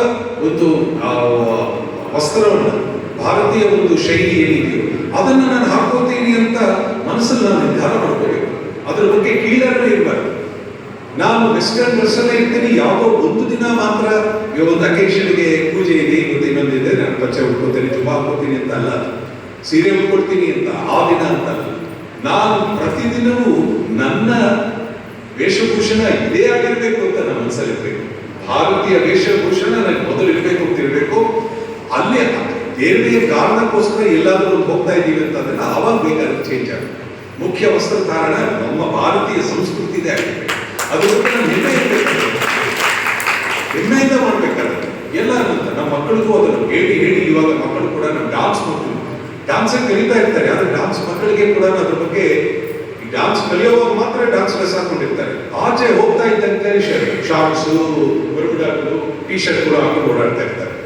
ಒಂದು ವಸ್ತ್ರವನ್ನು, ಭಾರತೀಯ ಒಂದು ಶೈಲಿ ಏನಿದೆಯೋ ಅದನ್ನು ನಾನು ಹಾಕೋತೀನಿ ಅಂತ ಮನಸ್ಸಲ್ಲಿ ನಾನು ನಿರ್ಧಾರ ಮಾಡ್ಕೋಬೇಕು. ಅದ್ರ ಬಗ್ಗೆ ಕೀಳರಣೆ ಇರಬಾರ್ದು. ನಾನು ವೆಸ್ಟರ್ನ್ ಡ್ರೆಸ್ ಅಲ್ಲೇ ಇರ್ತೀನಿ, ಯಾವುದೋ ಒಂದು ದಿನ ಮಾತ್ರ. ಒಂದು ಅಕೇಶನ್ಗೆ ಪೂಜೆ ಇದೆ, ಇವತ್ತು ಇನ್ನೊಂದಿದೆ ನಾನು ಪಚ್ಚೆ ಉಟ್ಕೋತೀನಿ ತುಂಬಾ ಹಾಕೋತೀನಿ ಅಂತ ಅಲ್ಲ. ಸೀರೆ ಉಟ್ಕೊಡ್ತೀನಿ ಅಂತ, ಆ ದಿನ ಅಂತ ನಾನು ಪ್ರತಿದಿನವೂ ನನ್ನ ವೇಷಭೂಷಣ ಇದೇ ಆಗಿರಬೇಕು ಅಂತ ನನ್ನ ಮನಸ್ಸಲ್ಲಿರ್ಬೇಕು ಭಾರತೀಯ ವೇಷಭೂಷಣ ನನಗೆ ಮೊದಲು ಇರಬೇಕು ಅಂತ ಇರಬೇಕು. ಅಲ್ಲಿ ಬೇರೆ ಕಾರಣಕ್ಕೋಸ್ಕರ ಎಲ್ಲಾದರೂ ಹೋಗ್ತಾ ಇದ್ದೀವಿ ಅಂತಂದ್ರೆ ಅವಾಗ ಬೇಕಾದ್ರೆ ಚೇಂಜ್ ಆಗುತ್ತೆ. ಮುಖ್ಯ ವಸ್ತ್ರಧಾರಣ ನಮ್ಮ ಭಾರತೀಯ ಸಂಸ್ಕೃತಿದೇ ಆಗಿದೆ ಅದು ನಾನು ಹೆಮ್ಮೆ ಇರ್ಬೇಕು ಹೆಮ್ಮೆಯಿಂದ ಮಾಡ್ಬೇಕಾದ್ರೆ ಎಲ್ಲ ನಮ್ಮ ಮಕ್ಕಳಿಗೂ ಅದನ್ನು ಹೇಳಿ ಹೇಳಿ ಇವಾಗ ಮಕ್ಕಳು ಕೂಡ ನಮ್ಮ ಡಾನ್ಸ್ ಮಕ್ಕಳು. ಡಾನ್ಸ್ ಕಲಿತಾ ಇರ್ತಾರೆ, ಆದ್ರೆ ಡಾನ್ಸ್ ಮಕ್ಕಳಿಗೆ ಕೂಡ ಅದ್ರ ಬಗ್ಗೆ ಡಾನ್ಸ್ ಕಲಿಯುವಾಗ ಮಾತ್ರ ಡಾನ್ಸ್ ಡ್ರೆಸ್ ಹಾಕೊಂಡಿರ್ತಾರೆ ಆಚೆ ಹೋಗ್ತಾ ಇದ್ದಂತೆ ಶಾರ್ಟ್ಸು ಬರುಗುಡಾಗಳು ಟಿ ಶರ್ಟ್ ಹಾಕೊಂಡು ಓಡಾಡ್ತಾ ಇರ್ತಾರೆ.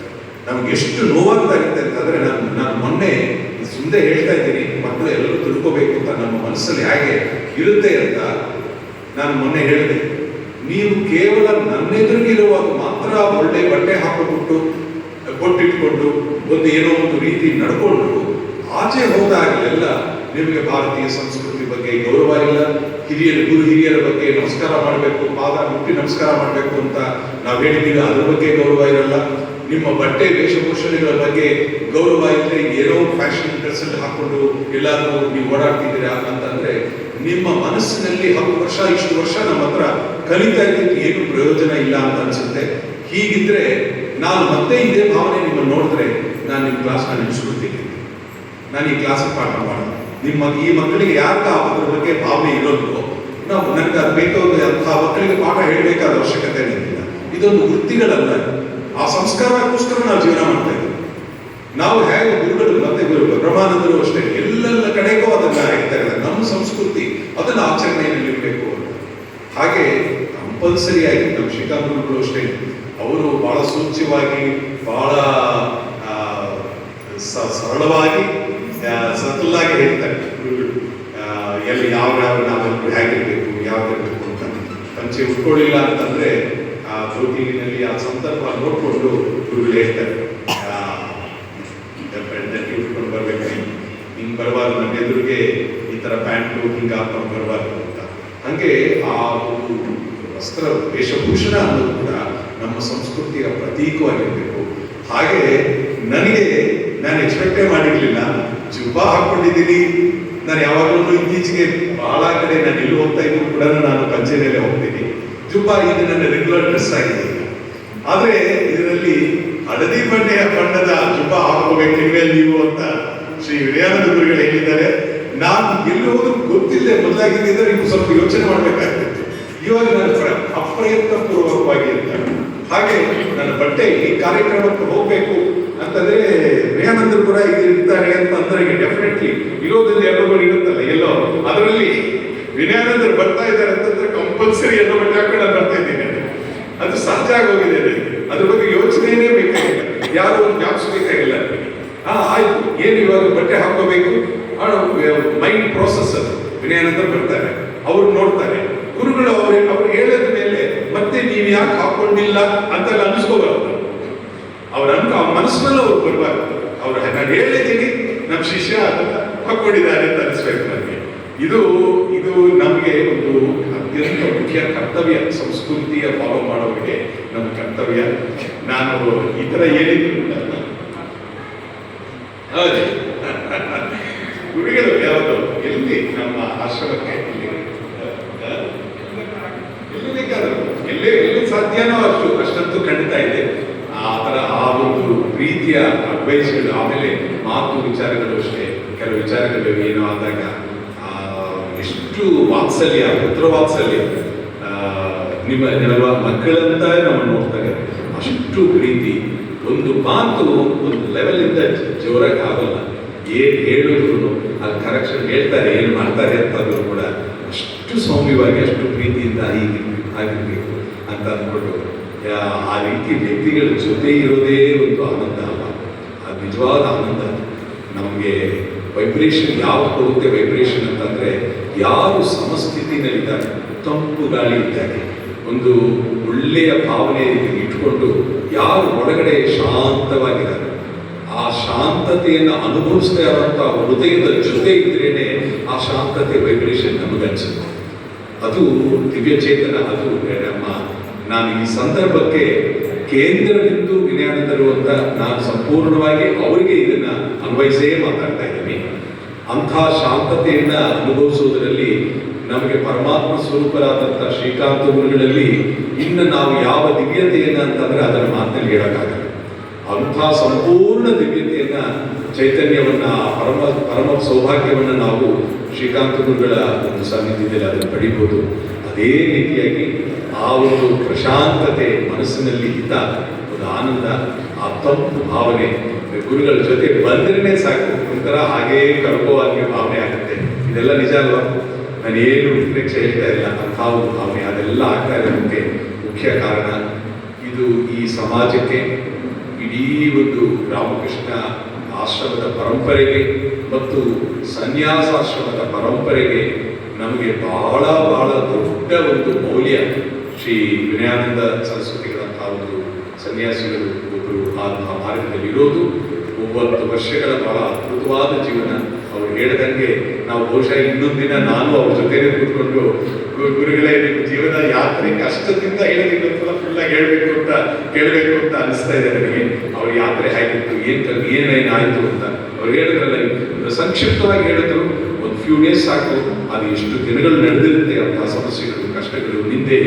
ನಮ್ಗೆ ಎಷ್ಟು ನೋವಾಗ್ತಾ ಇರುತ್ತೆ ಅಂತಂದ್ರೆ ನಾನು ನಾನು ಮೊನ್ನೆ ಸುಮ್ಮನೆ ಹೇಳ್ತಾ ಇದ್ದೀನಿ, ಮಕ್ಕಳು ಎಲ್ಲರೂ ತಿಳ್ಕೋಬೇಕು ಅಂತ ನಮ್ಮ ಮನಸ್ಸಲ್ಲಿ ಹಾಗೆ ಇರುತ್ತೆ ಅಂತ ನಾನು ಮೊನ್ನೆ ಹೇಳಿದೆ. ನೀವು ಕೇವಲ ನನ್ನೆದುರಿಗಿರುವಾಗ ಮಾತ್ರ ಒಳ್ಳೆ ಬಟ್ಟೆ ಹಾಕಿಕೊಟ್ಟು ಕೊಟ್ಟಿಟ್ಕೊಂಡು ಒಂದು ಏನೋ ಒಂದು ರೀತಿ ನಡ್ಕೊಂಡು ಆಚೆ ಹೋದಾಗಲೆಲ್ಲ ನಿಮಗೆ ಭಾರತೀಯ ಸಂಸ್ಕೃತಿ ಬಗ್ಗೆ ಗೌರವ ಇಲ್ಲ. ಹಿರಿಯರು, ಗುರು ಹಿರಿಯರ ಬಗ್ಗೆ ನಮಸ್ಕಾರ ಮಾಡಬೇಕು, ಪಾದ ಮುಟ್ಟಿ ನಮಸ್ಕಾರ ಮಾಡಬೇಕು ಅಂತ ನಾವು ಹೇಳಿದ್ದೀವಿ. ಅದರ ಬಗ್ಗೆ ಗೌರವ ಇರಲ್ಲ. ನಿಮ್ಮ ಬಟ್ಟೆ ವೇಷಭೂಷಣಗಳ ಬಗ್ಗೆ ಗೌರವ ಇದ್ರೆ ಏನೋ ಫ್ಯಾಷನ್ ಡ್ರೆಸ್ ಅಲ್ಲಿ ಹಾಕೊಂಡು ಎಲ್ಲಾದರೂ ನೀವು ಓಡಾಡ್ತಿದ್ದೀರಾ ಅಂತಂದ್ರೆ ನಿಮ್ಮ ಮನಸ್ಸಿನಲ್ಲಿ ಹತ್ತು ವರ್ಷ, ಇಷ್ಟು ವರ್ಷ ನಮ್ಮ ಹತ್ರ ಕಲಿತಾ ಇದ್ದಕ್ಕೆ ಏನು ಪ್ರಯೋಜನ ಇಲ್ಲ ಅಂತ ಅನ್ಸುತ್ತೆ. ಹೀಗಿದ್ರೆ ನಾನು ಮತ್ತೆ ಇದೇ ಭಾವನೆ ನಿಮ್ಮನ್ನು ನೋಡಿದ್ರೆ ನಾನು ನಿಮ್ಮ ಕ್ಲಾಸ್ ನಿಲ್ಲಿಸ್ಬಿಡ್ತೀನಿ. ನಾನು ಈ ಕ್ಲಾಸ್ ಪಾಠ ಮಾಡೋದು. ನಿಮ್ಮ ಈ ಮಕ್ಕಳಿಗೆ ಯಾಕೆ ಅದ್ರ ಬಗ್ಗೆ ಭಾವನೆ ಇರೋದು ನಾವು ನನಗೆ ಅದು ಬೇಕೋ ಅಂತ ಮಕ್ಕಳಿಗೆ ಪಾಠ ಹೇಳಬೇಕಾದ ಅವಶ್ಯಕತೆ ಏನಿಲ್ಲ. ಇದೊಂದು ವೃತ್ತಿಗಳಲ್ಲ. ಆ ಸಂಸ್ಕಾರಕ್ಕೋಸ್ಕರ ನಾವು ಜೀವನ ಮಾಡ್ತಾ ಇದ್ದೀವಿ ನಾವು ಹೇಗೆ ಗುರುಗಳು ಮತ್ತೆ ಗುರುಗಳು, ಬ್ರಹ್ಮಾನಂದರು ಅಷ್ಟೇ, ಎಲ್ಲೆಲ್ಲ ಕಡೆಗೂ ಅದನ್ನ ಹೇಳ್ತಾ ಇದ್ದಾರೆ ನಮ್ಮ ಸಂಸ್ಕೃತಿ, ಅದನ್ನ ಆಚರಣೆಯಲ್ಲಿ ಇರಬೇಕು ಅಂತ. ಹಾಗೆ ಕಂಪಲ್ಸರಿ ಆಗಿ ನಮ್ಮ ಶ್ರೀಕಾಂತ್ ಗುರುಗಳು ಅಷ್ಟೇ, ಅವರು ಬಹಳ ಸೂಚ್ಯವಾಗಿ, ಬಹಳ ಸರಳವಾಗಿ ಸತಲಾಗಿ ಹೇಳ್ತಾರೆ ಗುರುಗಳು. ಎಲ್ಲಿ ಯಾವ ಯಾವ ನಾವೆಲ್ಲರೂ ಹೇಗಿರ್ಬೇಕು, ಯಾವ್ದಿರ್ಬೇಕು ಅಂತ. ಪಂಚೆ ಉಟ್ಕೊಳ್ಳಿಲ್ಲ ಅಂತಂದ್ರೆ, ಆ ಆ ಸಂದರ್ಭ ನೋಡ್ಕೊಂಡು ಗುರುಗಳು ಹೇಳ್ತಾರೆ. ಉಟ್ಕೊಂಡು ಬರ್ಬೇಕು. ಹಿಂಗೆ ಬರಬಾರ್ದು ನಮ್ಮ ಎದುರಿಗೆ ಈ ಥರ ಪ್ಯಾಂಟು ಹಿಂಗೆ ಹಾಕೊಂಡು ಬರಬಾರ್ದು ಅಂತ. ಹಂಗೆ ಆ ವಸ್ತ್ರ, ವೇಷಭೂಷಣ ಅನ್ನೋದು ಕೂಡ ನಮ್ಮ ಸಂಸ್ಕೃತಿಯ ಪ್ರತೀಕವಾಗಿರಬೇಕು. ಹಾಗೆ ನನಗೆ ನಾನು ಎಕ್ಸ್ಪೆಕ್ಟೇ ಮಾಡಿರಲಿಲ್ಲ. ಜುಬ್ಬಾ ಹಾಕೊಂಡಿದ್ದೀನಿ. ನಾನು ಯಾವಾಗಲೂ ಇತ್ತೀಚೆಗೆ ಬಹಳ ಕಡೆ ನಾನು ಎಲ್ಲಿ ಹೋಗ್ತಾ ಇದ್ರು ಕೂಡ ನಾನು ಪಂಚೆನಲ್ಲೇ ಹೋಗ್ತೀನಿ. ಜುಬ್ಬಾ ಇದು ನನ್ನ ರೆಗ್ಯುಲರ್ ಡ್ರೆಸ್ ಆಗಿದೆ. ಆದ್ರೆ ಇದರಲ್ಲಿ ಹಳದಿ ಬಣ್ಣೆಯ ಬಣ್ಣದ ಜುಬ್ಬ ಹಾಕೋಬೇಕು ಇನ್ಮೇಲೆ ನೀವು ಅಂತ ಶ್ರೀ ವಿನಯಾನಂದ ಗುರುಗಳು ಹೇಳಿದ್ದಾರೆ. ನಾನು ಗೆಲ್ಲುವುದು ಗೊತ್ತಿಲ್ಲ ಗೊತ್ತಿಲ್ಲದೆ ಮೊದಲಾಗಿದ್ದರೆ ನೀವು ಸ್ವಲ್ಪ ಯೋಚನೆ ಮಾಡಬೇಕಾಗ್ತಿತ್ತು. ಇವಾಗ ನನ್ನ ಪ್ರ- ಅಪ್ರಯತ್ನ ಪೂರ್ವಕವಾಗಿ ಅಂತ. ಹಾಗೆ ನನ್ನ ಬಟ್ಟೆ ಈ ಕಾರ್ಯಕ್ರಮಕ್ಕೆ ಹೋಗ್ಬೇಕು ಅಂತಂದ್ರೆ ವಿನಯಾನಂದರು ಕೂಡ ಇರ್ತಾರೆ ಅಂತ ಅಂದ್ರೆ ಡೆಫಿನೆಟ್ಲಿ ಇರೋದ್ರಲ್ಲಿ ಎಲ್ಲರೂ ಇರುತ್ತಲ್ಲ ಎಲ್ಲೋ. ಅದರಲ್ಲಿ ವಿನಯಾನಂದರು ಬರ್ತಾ ಇದ್ದಾರೆ ಅಂತಂದ್ರೆ ಕಂಪಲ್ಸರಿ ಎಲ್ಲೋ ಬಟ್ಟೆ ಹಾಕೊಂಡು ನಾನು ಬರ್ತಾ ಇದ್ದೀನಿ ಅದು ಸಹಜ ಆಗೋಗಿದೆ. ಅದ್ರ ಬಗ್ಗೆ ಯೋಚನೆನೇ ಬೇಕಾಗಿಲ್ಲ. ಯಾರು ಜ್ಞಾಪಿಸ್ಬೇಕಾಗಿಲ್ಲ ಹಾ ಆಯ್ತು. ಏನು ಇವಾಗ ಬಟ್ಟೆ ಹಾಕೋಬೇಕು ಮೈಂಡ್ ಪ್ರೋಸೆಸ್ ಅದು. ಬರ್ತಾರೆ. ಅವ್ರು ನೋಡ್ತಾರೆ. ಗುರುಗಳು ಅವ್ರು ಅವ್ರು ಹೇಳಿದ ಮೇಲೆ ಮತ್ತೆ ನೀವು ಯಾಕೆ ಹಾಕೊಂಡಿಲ್ಲ ಅಂತ ಅನಿಸ್ಕೋಬಾರ್ದು. ಅವ್ರ ಅನ್ಕ ಅವ್ರ ಮನಸ್ಸಿನಲ್ಲಿ ಅವ್ರು ಬರಬಾರ್ದು. ಅವ್ರು ನಾನು ಹೇಳಿದ್ದೀನಿ ನಮ್ಮ ಶಿಷ್ಯ ಹಾಕೊಂಡಿದ್ದಾರೆ ಅಂತ ಅನಿಸ್ಬೇಕು ನನಗೆ ಇದು ಇದು ನಮಗೆ ಒಂದು ಅತ್ಯಂತ ಮುಖ್ಯ ಕರ್ತವ್ಯ. ಸಂಸ್ಕೃತಿಯ ಫಾಲೋ ಮಾಡೋರಿಗೆ ನಮ್ಮ ಕರ್ತವ್ಯ. ನಾನು ಈ ತರ ಹೇಳಿದ್ರು ಹೌದು. ಯಾವುದು ಎಲ್ಲಿ ನಮ್ಮ ಆಶ್ರಮಕ್ಕೆ ಎಲ್ಲಿ? ಎಲ್ಲೇ ಸಾಧ್ಯನೋ ಅಷ್ಟು, ಅಷ್ಟಂತೂ ಖಂಡಿತ ಇದೆ. ಆ ಥರ ಆ ಒಂದು ರೀತಿಯ ಅಡ್ವೈಸ್ಗಳು ಆಮೇಲೆ ಮಾತು ವಿಚಾರಗಳು ಅಷ್ಟೇ. ಕೆಲವು ವಿಚಾರಗಳು ಏನೋ ಆದಾಗ ಎಷ್ಟು ವಾತ್ಸಲ್ಯ ಪುತ್ರ ವಾತ್ಸಲ್ಯ ಆ, ನಿಮ್ಮ ನಿಮ್ಮ ಮಕ್ಕಳಂತ ನಮ್ಮನ್ನು ನೋಡ್ತಾರೆ ಅಷ್ಟು ಪ್ರೀತಿ. ಒಂದು ಮಾತು ಒಂದು ಲೆವೆಲಿಂದ ಜೋರಾಗಿ ಆಗಲ್ಲ. ಏನು ಹೇಳಿದ್ರು ಅಲ್ಲಿ ಕರೆಕ್ಷನ್ ಹೇಳ್ತಾರೆ ಏನು ಮಾಡ್ತಾರೆ ಅಂತಂದ್ರು ಕೂಡ ಅಷ್ಟು ಸೌಮ್ಯವಾಗಿ ಅಷ್ಟು ಪ್ರೀತಿಯಿಂದ ಹೀಗೆ ಆಗಿರ್ಬೇಕು ಅಂತ ಅಂದ್ಬಿಟ್ಟು ಆ ರೀತಿ ವ್ಯಕ್ತಿಗಳ ಜೊತೆ ಇರೋದೇ ಒಂದು ಆನಂದ ಅಲ್ಲ. ಅದು ನಿಜವಾದ ಆನಂದ. ನಮಗೆ ವೈಬ್ರೇಷನ್ ಯಾವ ಕೊಡುತ್ತೆ ವೈಬ್ರೇಷನ್ ಅಂತಂದ್ರೆ ಯಾರು ಸಮಸ್ಥಿತಿನಲ್ಲಿದ್ದಾರೆ ತಂಪು ಗಾಳಿ ಇದ್ದಾರೆ ಒಂದು ಒಳ್ಳೆಯ ಭಾವನೆಯನ್ನು ಇಟ್ಟುಕೊಂಡು ಯಾರು ಒಳಗಡೆ ಶಾಂತವಾಗಿದ್ದಾರೆ? ಆ ಶಾಂತತೆಯನ್ನು ಅನುಭವಿಸ್ತಾ ಇರುವಂತಹ ಹೃದಯದ ಜೊತೆ ಇದ್ರೇನೆ ಆ ಶಾಂತತೆ ವೈಬ್ರೇಷನ್ ನಮಗನ್ಸುತ್ತೆ. ಅದು ದಿವ್ಯ ಚೇತನ ಅದು ನಮ್ಮ ನಾನು ಈ ಸಂದರ್ಭಕ್ಕೆ ಕೇಂದ್ರ ಬಿಂದು ವಿನಯಾನಂದರು ಅಂತ ನಾನು ಸಂಪೂರ್ಣವಾಗಿ ಅವರಿಗೆ ಇದನ್ನ ಅನ್ವಯಿಸೇ ಮಾತಾಡ್ತಾ ಅಂಥ ಶಾಂತತೆಯನ್ನ ಅನುಭವಿಸುವುದರಲ್ಲಿ ನಮಗೆ ಪರಮಾತ್ಮ ಸ್ವರೂಪರಾದಂಥ ಶ್ರೀಕಾಂತ ಗುರುಗಳಲ್ಲಿ ಇನ್ನು ನಾವು ಯಾವ ದಿವ್ಯತೆಯನ್ನ ಅಂತಂದ್ರೆ ಅದರ ಮಾತಿನಲ್ಲಿ ಹೇಳೋಕ್ಕಾಗಲ್ಲ. ಅಂಥ ಸಂಪೂರ್ಣ ದಿವ್ಯತೆಯನ್ನ ಚೈತನ್ಯವನ್ನ, ಪರಮ ಪರಮ ಸೌಭಾಗ್ಯವನ್ನ ನಾವು ಶ್ರೀಕಾಂತ ಗುರುಗಳ ಒಂದು ಸಾನ್ನಿಧ್ಯದಲ್ಲಿ ಅದನ್ನು ಪಡಿಬೋದು. ಅದೇ ರೀತಿಯಾಗಿ ಆ ಒಂದು ಪ್ರಶಾಂತತೆ ಮನಸ್ಸಿನಲ್ಲಿ ಇದ್ದ ಒಂದು ಆನಂದ, ಆ ತಂಪು ಭಾವನೆ ಗುರುಗಳ ಜೊತೆ ಬಂದ್ರೆ ಸಾಕು. ಒಂಥರ ಹಾಗೇ ಕರ್ಕೋ ಹಾಗೆ ಭಾವನೆ ಆಗುತ್ತೆ. ಇದೆಲ್ಲ ನಿಜ ಅಲ್ವಾ? ನಾನು ಏನು ಉಪೇಕ್ಷೆ ಹೇಳ್ತಾ ಇಲ್ಲ. ಅಂಥ ಭಾವನೆ, ಅದೆಲ್ಲ ಆಗ್ತಾ ಇರೋದಕ್ಕೆ ಮುಖ್ಯ ಕಾರಣ ಇದು ಈ ಸಮಾಜಕ್ಕೆ, ಇಡೀ ಒಂದು ರಾಮಕೃಷ್ಣ ಆಶ್ರಮದ ಪರಂಪರೆಗೆ ಮತ್ತು ಸನ್ಯಾಸಾಶ್ರಮದ ಪರಂಪರೆಗೆ ನಮಗೆ ಬಹಳ ಬಹಳ ದೊಡ್ಡ ಒಂದು ಮೌಲ್ಯ ಶ್ರೀ ವಿನಯಾನಂದ ಸರಸ್ವತಿಗಳಂತಹ ಒಂದು ಸನ್ಯಾಸಿಗಳು ಒಬ್ಬರು ಆ ಮಾರ್ಗದಲ್ಲಿರೋದು. ಒಂಬತ್ತು ವರ್ಷಗಳ ಬಹಳ ಅದ್ಭುತವಾದ ಜೀವನ ಅವ್ರು ಹೇಳ್ದಂಗೆ ನಾವು ಬಹುಶಃ ಇನ್ನೊಂದು ದಿನ ನಾನು ಅವ್ರ ಜೊತೆನೇ ಕೂತ್ಕೊಂಡು ಗುರುಗಳೇ, ನಿಮ್ಮ ಜೀವನ ಯಾತ್ರೆ ಕಷ್ಟದಿಂದ ಹೇಳಿದ್ದೆಲ್ಲ ಫುಲ್ ಆಗಿ ಹೇಳಬೇಕು ಅಂತ ಕೇಳಬೇಕು ಅಂತ ಅನಿಸ್ತಾ ಇದೆ ನನಗೆ. ಅವ್ರ ಯಾತ್ರೆ ಆಗಿತ್ತು ಏನ್ ಏನೇನು ಆಯಿತು ಅಂತ ಅವ್ರು ಹೇಳಿದ್ರಲ್ಲ ಸಂಕ್ಷಿಪ್ತವಾಗಿ ಹೇಳಿದ್ರು, ಒಂದು ಫ್ಯೂ ಡೇಸ್ ಸಾಕು, ಅದು ಎಷ್ಟು ದಿನಗಳು ನಡೆದಿರುತ್ತೆ ಅಂತ ಸಮಸ್ಯೆಗಳು, ಕಷ್ಟಗಳು, ನಿಂದೆ,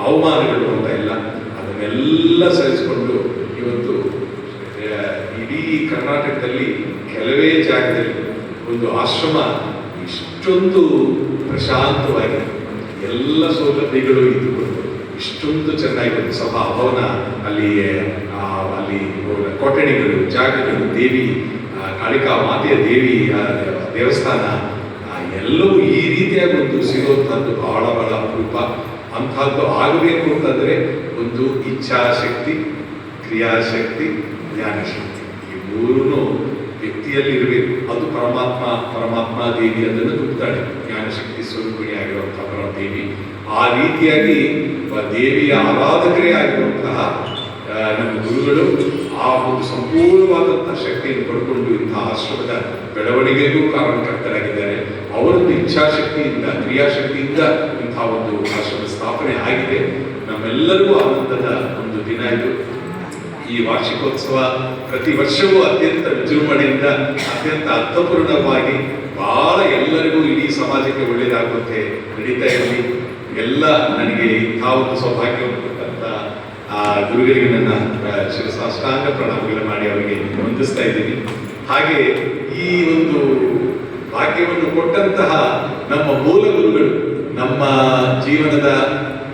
ಅವಮಾನಗಳು ಅಂತ ಎಲ್ಲ, ಅದನ್ನೆಲ್ಲ ಸಹಿಸಿಕೊಂಡು ಇವತ್ತು ಆ, ಇಡೀ ಕರ್ನಾಟಕದಲ್ಲಿ ಕೆಲವೇ ಜಾಗದಲ್ಲಿ ಒಂದು ಆಶ್ರಮ ಇಷ್ಟೊಂದು ಪ್ರಶಾಂತವಾಗಿ ಎಲ್ಲ ಸೌಲಭ್ಯಗಳು ಇದ್ದುಕೊಂಡು ಇಷ್ಟೊಂದು ಚೆನ್ನಾಗಿ ಒಂದು ಸಭಾ ಭವನ ಅಲ್ಲಿ ಅಲ್ಲಿ ಕೊಠಡಿಗಳು ಜಾಗಗಳು, ದೇವಿ ಕಾಳಿಕಾ ಮಾತೆಯ ದೇವಿ ದೇವಸ್ಥಾನ ಎಲ್ಲವೂ ಈ ರೀತಿಯಾಗಿ ಒಂದು ಸಿಗುವಂಥದ್ದು ಬಹಳ ಬಹಳ ಅಪರೂಪ. ಅಂಥದ್ದು ಆಗಬೇಕು ಅಂತಂದರೆ ಒಂದು ಇಚ್ಛಾಶಕ್ತಿ, ಕ್ರಿಯಾಶಕ್ತಿ ಜ್ಞಾನಶಕ್ತಿ ಮೂರೂ ವ್ಯಕ್ತಿಯಲ್ಲಿ ಇರಬೇಕು ಅದು ಪರಮಾತ್ಮ ಪರಮಾತ್ಮ ದೇವಿ ಅದನ್ನು ತುಂಬುತ್ತಾಳೆ ಜ್ಞಾನಶಕ್ತಿ ಸ್ವರೂಪಿಣಿ ಆಗಿರುವಂತಹ ದೇವಿ ಆ ರೀತಿಯಾಗಿ ದೇವಿಯ ಆರಾಧಕರೇ ಆಗಿರುವಂತಹ ನಮ್ಮ ಗುರುಗಳು ಆ ಒಂದು ಸಂಪೂರ್ಣವಾದಂತಹ ಶಕ್ತಿಯನ್ನು ಪಡ್ಕೊಂಡು ಇಂತಹ ಆಶ್ರಮದ ಬೆಳವಣಿಗೆಗೂ ಕಾರಣಕರ್ತರಾಗಿದ್ದಾರೆ. ಅವರದ್ದು ಇಚ್ಛಾಶಕ್ತಿಯಿಂದ, ಕ್ರಿಯಾಶಕ್ತಿಯಿಂದ ಇಂತಹ ಒಂದು ಆಶ್ರಮ ಸ್ಥಾಪನೆ ಆಗಿದೆ. ನಮ್ಮೆಲ್ಲರಿಗೂ ಆನಂದದ ಒಂದು ದಿನ ಇದು. ಈ ವಾರ್ಷಿಕೋತ್ಸವ ಪ್ರತಿ ವರ್ಷವೂ ಅತ್ಯಂತ ವಿಜೃಂಭಣೆಯಿಂದ, ಅತ್ಯಂತ ಅರ್ಥಪೂರ್ಣವಾಗಿ ಬಹಳ ಎಲ್ಲರಿಗೂ ಇಡೀ ಸಮಾಜಕ್ಕೆ ಒಳ್ಳೆಯದಾಗುವಂತೆ ನಡೀತಾ ಇರಲಿ. ಎಲ್ಲ ನನಗೆ ಇಂಥ ಒಂದು ಸೌಭಾಗ್ಯವನ್ನು ಕೊಟ್ಟಂತ ಆ, ಗುರುಗಳಿಗೆ ನನ್ನ ಪ್ರಣಾಮಗಳ ಪ್ರಣಾಮಗಳು ಮಾಡಿ ಅವರಿಗೆ ವಂದಿಸ್ತಾ ಇದ್ದೀನಿ. ಹಾಗೆ ಈ ಒಂದು ಭಾಗ್ಯವನ್ನು ಕೊಟ್ಟಂತಹ ನಮ್ಮ ಮೂಲ ಗುರುಗಳು ನಮ್ಮ ಜೀವನದ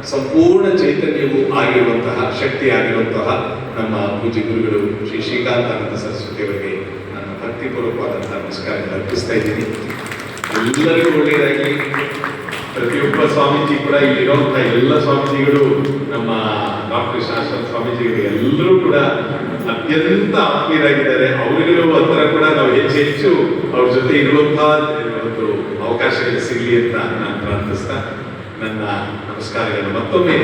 ಸಂಪೂರ್ಣ ಚೈತನ್ಯವು ಆಗಿರುವಂತಹ ಶಕ್ತಿ ಆಗಿರುವಂತಹ ನಮ್ಮ ಪೂಜ್ಯ ಗುರುಗಳು ಶ್ರೀ ಶ್ರೀಕಾಂತಾನಂದ ಸರಸ್ವತಿ ಅವರಿಗೆ ನನ್ನ ಭಕ್ತಿಪೂರ್ವಕವಾದಂತಹ ನಮಸ್ಕಾರ ಅರ್ಪಿಸ್ತಾ ಇದ್ದೀನಿ. ಎಲ್ಲರಿಗೂ ಒಳ್ಳೆಯದಾಗಿ ಪ್ರತಿಯೊಬ್ಬ ಸ್ವಾಮೀಜಿ ಕೂಡ ಇಲ್ಲಿರುವಂತಹ ಎಲ್ಲ ಸ್ವಾಮೀಜಿಗಳು, ನಮ್ಮ ಡಾಕ್ಟರ್ ಶಾಶ್ವತ ಸ್ವಾಮೀಜಿಗಳು ಎಲ್ಲರೂ ಕೂಡ ಅತ್ಯಂತ ಆತ್ಮೀಯರಾಗಿದ್ದಾರೆ. ಅವರಿಗೂ ಅಂತರ ಕೂಡ ನಾವು ಹೆಚ್ಚು ಹೆಚ್ಚು ಅವ್ರ ಜೊತೆ ಇರುವಂತಹ ಒಂದು ಅವಕಾಶಗಳು ಸಿಗಲಿ ಅಂತ ನಾನು ಪ್ರಾರ್ಥಿಸ್ತಾ ನನ್ನ ನಮಸ್ಕಾರಗಳನ್ನು ಮತ್ತೊಮ್ಮೆ